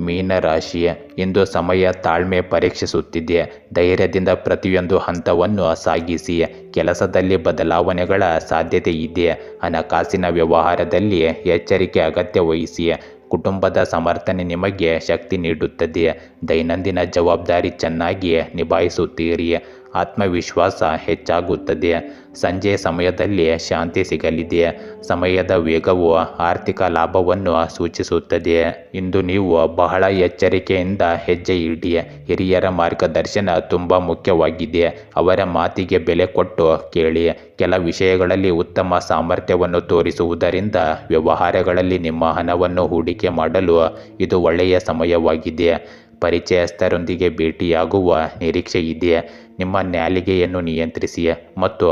ಮೀನರಾಶಿ, ಇಂದು ಸಮಯ ತಾಳ್ಮೆ ಪರೀಕ್ಷಿಸುತ್ತಿದೆ. ಧೈರ್ಯದಿಂದ ಪ್ರತಿಯೊಂದು ಹಂತವನ್ನು ಸಾಗಿಸಿ. ಕೆಲಸದಲ್ಲಿ ಬದಲಾವಣೆಗಳ ಸಾಧ್ಯತೆ ಇದೆ. ಹಣಕಾಸಿನ ವ್ಯವಹಾರದಲ್ಲಿ ಎಚ್ಚರಿಕೆ ಅಗತ್ಯ ವಹಿಸಿ. ಕುಟುಂಬದ ಸಮರ್ಥನೆ ನಿಮಗೆ ಶಕ್ತಿ ನೀಡುತ್ತದೆ. ದೈನಂದಿನ ಜವಾಬ್ದಾರಿ ಚೆನ್ನಾಗಿ ನಿಭಾಯಿಸುತ್ತೀರಿ. ಆತ್ಮವಿಶ್ವಾಸ ಹೆಚ್ಚಾಗುತ್ತದೆ. ಸಂಜೆ ಸಮಯದಲ್ಲಿ ಶಾಂತಿ ಸಿಗಲಿದೆ. ಸಮಯದ ವೇಗವು ಆರ್ಥಿಕ ಲಾಭವನ್ನು ಸೂಚಿಸುತ್ತದೆ. ಇಂದು ನೀವು ಬಹಳ ಎಚ್ಚರಿಕೆಯಿಂದ ಹೆಜ್ಜೆ ಇಡಿ. ಹಿರಿಯರ ಮಾರ್ಗದರ್ಶನ ತುಂಬ ಮುಖ್ಯವಾಗಿದೆ. ಅವರ ಮಾತಿಗೆ ಬೆಲೆ ಕೊಟ್ಟು ಕೇಳಿ. ಕೆಲ ವಿಷಯಗಳಲ್ಲಿ ಉತ್ತಮ ಸಾಮರ್ಥ್ಯವನ್ನು ತೋರಿಸುವುದರಿಂದ ವ್ಯವಹಾರಗಳಲ್ಲಿ ನಿಮ್ಮ ಹಣವನ್ನು ಹೂಡಿಕೆ ಮಾಡಲು ಇದು ಒಳ್ಳೆಯ ಸಮಯವಾಗಿದೆ. ಪರಿಚಯಸ್ಥರೊಂದಿಗೆ ಭೇಟಿಯಾಗುವ ನಿರೀಕ್ಷೆ ಇದೆ ನಿಮ್ಮ ನ್ಯಾಲಿಗೆಯನ್ನು ನಿಯಂತ್ರಿಸಿ ಮತ್ತು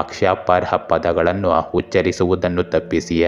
ಆಕ್ಷೇಪಾರ್ಹ ಪದಗಳನ್ನು ಉಚ್ಚರಿಸುವುದನ್ನು ತಪ್ಪಿಸಿ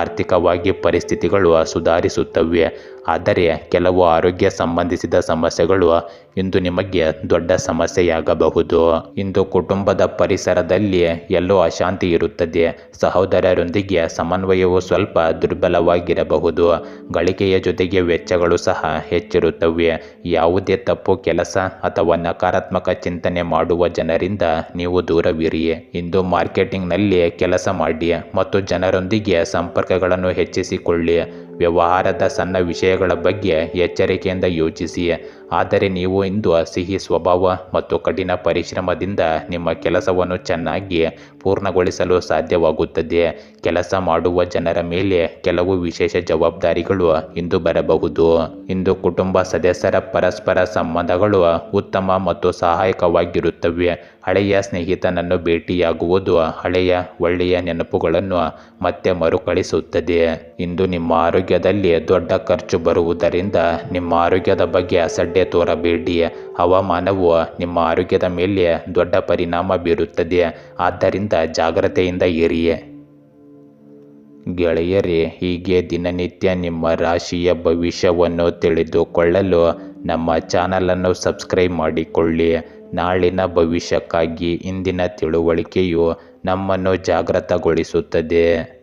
ಆರ್ಥಿಕವಾಗಿ ಪರಿಸ್ಥಿತಿಗಳು ಸುಧಾರಿಸುತ್ತವೆ. ಆದರೆ ಕೆಲವು ಆರೋಗ್ಯ ಸಂಬಂಧಿಸಿದ ಸಮಸ್ಯೆಗಳು ಇಂದು ನಿಮಗೆ ದೊಡ್ಡ ಸಮಸ್ಯೆಯಾಗಬಹುದು. ಇಂದು ಕುಟುಂಬದ ಪರಿಸರದಲ್ಲಿ ಎಲ್ಲೋ ಅಶಾಂತಿ ಇರುತ್ತದೆ. ಸಹೋದರರೊಂದಿಗೆ ಸಮನ್ವಯವು ಸ್ವಲ್ಪ ದುರ್ಬಲವಾಗಿರಬಹುದು. ಗಳಿಕೆಯ ಜೊತೆಗೆ ವೆಚ್ಚಗಳು ಸಹ ಹೆಚ್ಚಿರುತ್ತವೆ. ಯಾವುದೇ ತಪ್ಪು ಕೆಲಸ ಅಥವಾ ನಕಾರಾತ್ಮಕ ಚಿಂತನೆ ಮಾಡುವ ಜನರಿಂದ ನೀವು ದೂರವಿರಿ. ಇಂದು ಮಾರ್ಕೆಟಿಂಗ್ನಲ್ಲಿ ಕೆಲಸ ಮಾಡಿ ಮತ್ತು ಜನರೊಂದಿಗೆ ಸಂಪರ್ಕಗಳನ್ನು ಹೆಚ್ಚಿಸಿಕೊಳ್ಳಿ. ವ್ಯವಹಾರದ ಸಣ್ಣ ವಿಷಯಗಳ ಬಗ್ಗೆ ಎಚ್ಚರಿಕೆಯಿಂದ ಯೋಚಿಸಿ. ಆದರೆ ನೀವು ಇಂದು ಸಿಹಿ ಸ್ವಭಾವ ಮತ್ತು ಕಠಿಣ ಪರಿಶ್ರಮದಿಂದ ನಿಮ್ಮ ಕೆಲಸವನ್ನು ಚೆನ್ನಾಗಿ ಪೂರ್ಣಗೊಳಿಸಲು ಸಾಧ್ಯವಾಗುತ್ತದೆ. ಕೆಲಸ ಮಾಡುವ ಜನರ ಮೇಲೆ ಕೆಲವು ವಿಶೇಷ ಜವಾಬ್ದಾರಿಗಳು ಇಂದು ಬರಬಹುದು. ಇಂದು ಕುಟುಂಬ ಸದಸ್ಯರ ಪರಸ್ಪರ ಸಂಬಂಧಗಳು ಉತ್ತಮ ಮತ್ತು ಸಹಾಯಕವಾಗಿರುತ್ತವೆ. ಹಳೆಯ ಸ್ನೇಹಿತನನ್ನು ಭೇಟಿಯಾಗುವುದು ಹಳೆಯ ಒಳ್ಳೆಯ ನೆನಪುಗಳನ್ನು ಮತ್ತೆ ಮರುಕಳಿಸುತ್ತದೆ. ಇಂದು ನಿಮ್ಮ ಆರೋಗ್ಯದಲ್ಲಿ ದೊಡ್ಡ ಖರ್ಚು ಬರುವುದರಿಂದ ನಿಮ್ಮ ಆರೋಗ್ಯದ ಬಗ್ಗೆ ಅಸಡ್ಡೆ ತೋರಬೇಡಿ ಹವಾಮಾನವು ನಿಮ್ಮ ಆರೋಗ್ಯದ ಮೇಲೆ ದೊಡ್ಡ ಪರಿಣಾಮ ಬೀರುತ್ತದೆ ಆದ್ದರಿಂದ ಜಾಗ್ರತೆಯಿಂದ ಇರಿ ಗೆಳೆಯರೇ, ಹೀಗೆ ದಿನನಿತ್ಯ ನಿಮ್ಮ ರಾಶಿಯ ಭವಿಷ್ಯವನ್ನು ತಿಳಿದುಕೊಳ್ಳಲು ನಮ್ಮ ಚಾನಲನ್ನು ಸಬ್ಸ್ಕ್ರೈಬ್ ಮಾಡಿಕೊಳ್ಳಿ. ನಾಳಿನ ಭವಿಷ್ಯಕ್ಕಾಗಿ ಇಂದಿನ ತಿಳುವಳಿಕೆಯು ನಮ್ಮನ್ನು ಜಾಗೃತಗೊಳಿಸುತ್ತದೆ.